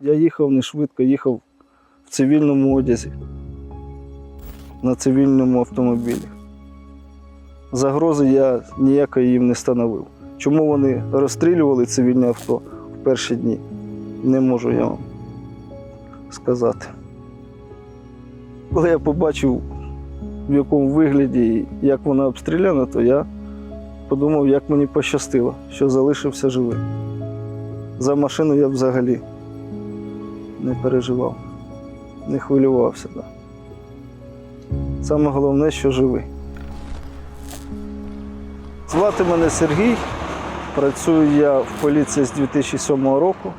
Я їхав не швидко, їхав в цивільному одязі, на цивільному автомобілі. Загрози я ніякої їм не становив. Чому вони розстрілювали цивільне авто в перші дні, не можу я вам сказати. Коли я побачив, в якому вигляді і як вона обстріляна, то я подумав, як мені пощастило, що залишився живий. За машину я взагалі не переживав, не хвилювався. Да. Саме головне, що живий. Звати мене Сергій. Працюю я в поліції з 2007 року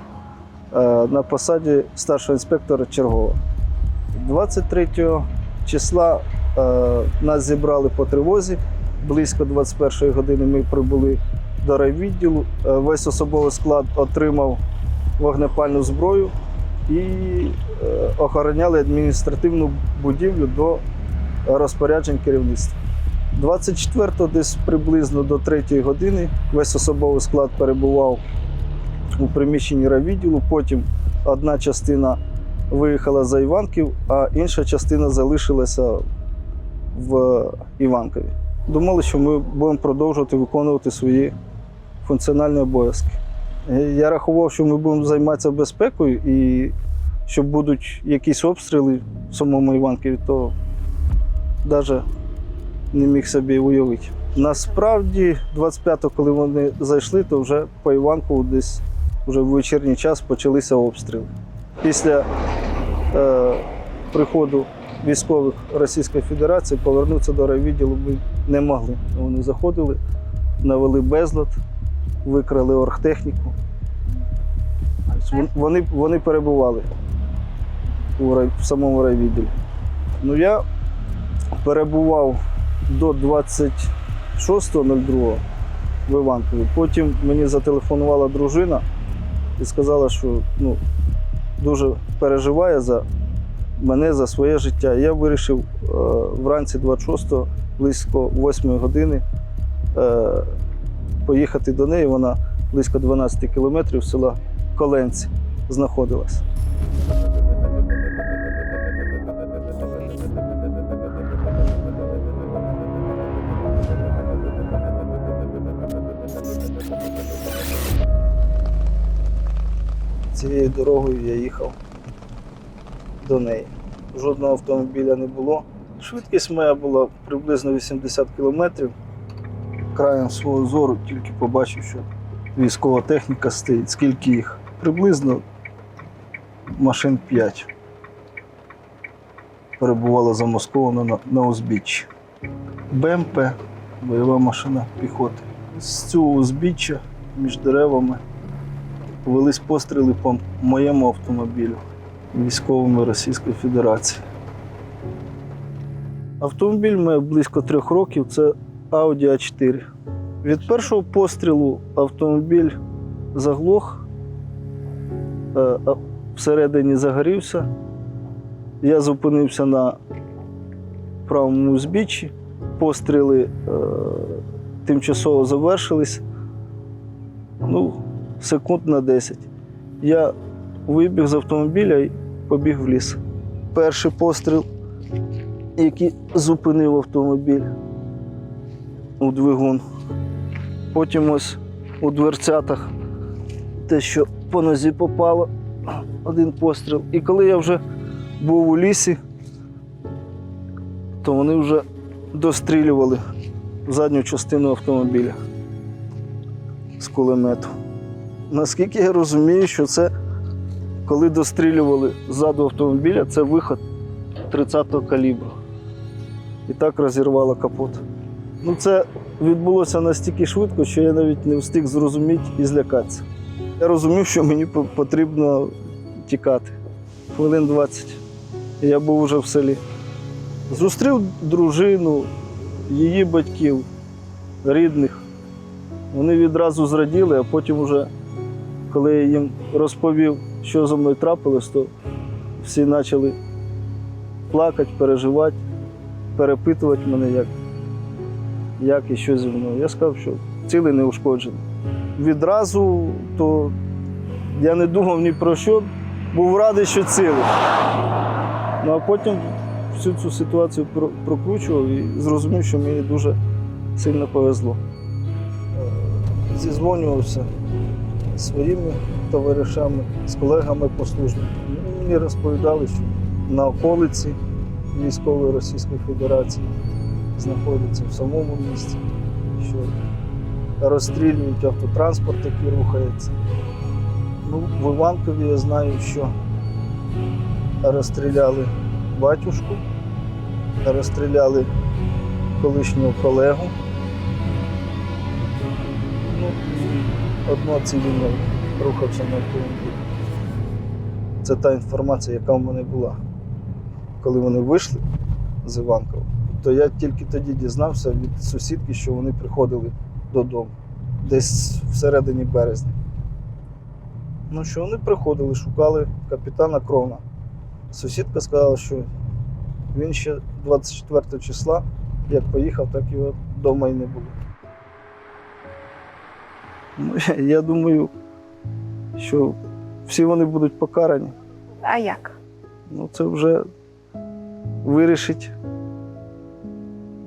е, на посаді старшого інспектора Чергова. 23 числа е, нас зібрали по тривозі. Близько 21 години ми прибули до райвідділу. Е, Весь особовий склад отримав вогнепальну зброю і е, охороняли адміністративну будівлю до розпоряджень керівництва. 24-го десь приблизно до 3-ї години весь особовий склад перебував у приміщенні райвідділу. Потім одна частина виїхала за Іванків, а інша частина залишилася в Іванкові. Думали, що ми будемо продовжувати виконувати свої функціональні обов'язки. Я рахував, що ми будемо займатися безпекою і що будуть якісь обстріли в самому Іванкові, то навіть не міг собі уявити. Насправді, 25-го, коли вони зайшли, то вже по Іванкову десь вже в вечірній час почалися обстріли. Після е, приходу військових Російської Федерації повернутися до райвідділу ми не могли. Вони заходили, навели безлад, викрали оргтехніку. Вони, вони перебували у рай, в самому райвідділі. Ну, я перебував до 26.02 в Іванкові. Потім мені зателефонувала дружина і сказала, що ну, дуже переживає за мене, за своє життя. Я вирішив е, вранці 26-го, близько 8 години, е, поїхати до неї. Вона близько 12 кілометрів села Коленці знаходилась. Цією дорогою я їхав до неї. Жодного автомобіля не було. Швидкість моя була приблизно 80 кілометрів. Краєм свого зору тільки побачив, що військова техніка стоїть. Скільки їх? Приблизно машин 5. Перебувала замаскована на, на узбіччі. БМП, бойова машина піхоти. З цього узбіччя між деревами велись постріли по моєму автомобілю військовими Російської Федерації. Автомобіль має близько трьох років, це Audi A4. Від першого пострілу автомобіль заглох, е, всередині загорівся. Я зупинився на правому узбіччі, постріли е, тимчасово завершились. Ну, секунд на 10. Я вибіг з автомобіля і побіг в ліс. Перший постріл, який зупинив автомобіль у двигун. Потім ось у дверцятах те, що по нозі попало, один постріл. І коли я вже був у лісі, то вони вже дострілювали задню частину автомобіля з кулемету. Наскільки я розумію, що це коли дострілювали ззаду автомобіля, це виход 30-го калібру. І так розірвало капот. Ну, це відбулося настільки швидко, що я навіть не встиг зрозуміти і злякатися. Я розумів, що мені потрібно тікати. Хвилин 20. І я був уже в селі. Зустрів дружину, її батьків, рідних. Вони відразу зраділи, а потім, уже, коли я їм розповів, що зі мною трапилось, то всі почали плакати, переживати, перепитувати мене, як, як і що зі мною. Я сказав, що цілий не ушкоджений. Відразу то я не думав ні про що, був радий, що цілий. Ну а потім всю цю ситуацію прокручував і зрозумів, що мені дуже сильно повезло. Е, Зізвонювався зі своїми товаришами, з колегами по службі. Мені розповідали, що на околиці військової Російської Федерації знаходяться в самому місті, що розстрілюють автотранспорт, який рухається. Ну, в Іванкові я знаю, що розстріляли батюшку, розстріляли колишнього колегу. Ну, і одного рухався на автомобілі. Це та інформація, яка в мене була. Коли вони вийшли з Іванкова, то я тільки тоді дізнався від сусідки, що вони приходили додому десь всередині березня. Ну що вони приходили, шукали капітана Кровна. Сусідка сказала, що він ще 24 числа, як поїхав, так його вдома і не було. Ну, я- я думаю, що всі вони будуть покарані. А як? Ну, це вже вирішить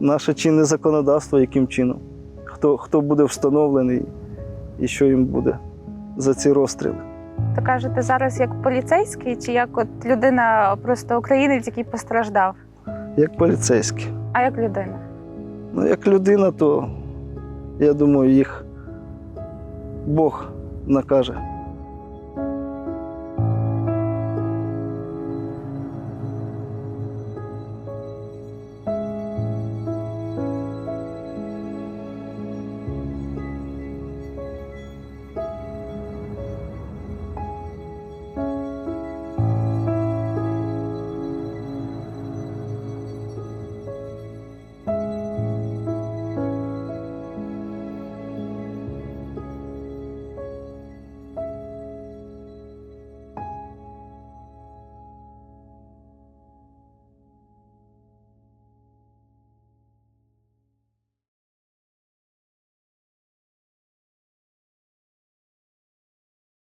наше чинне законодавство, яким чином. Хто, хто буде встановлений і що їм буде за ці розстріли. То кажете, зараз як поліцейський, чи як от людина, просто українець, який постраждав? Як поліцейські. А як людина? Ну, як людина, то я думаю, їх Бог накаже.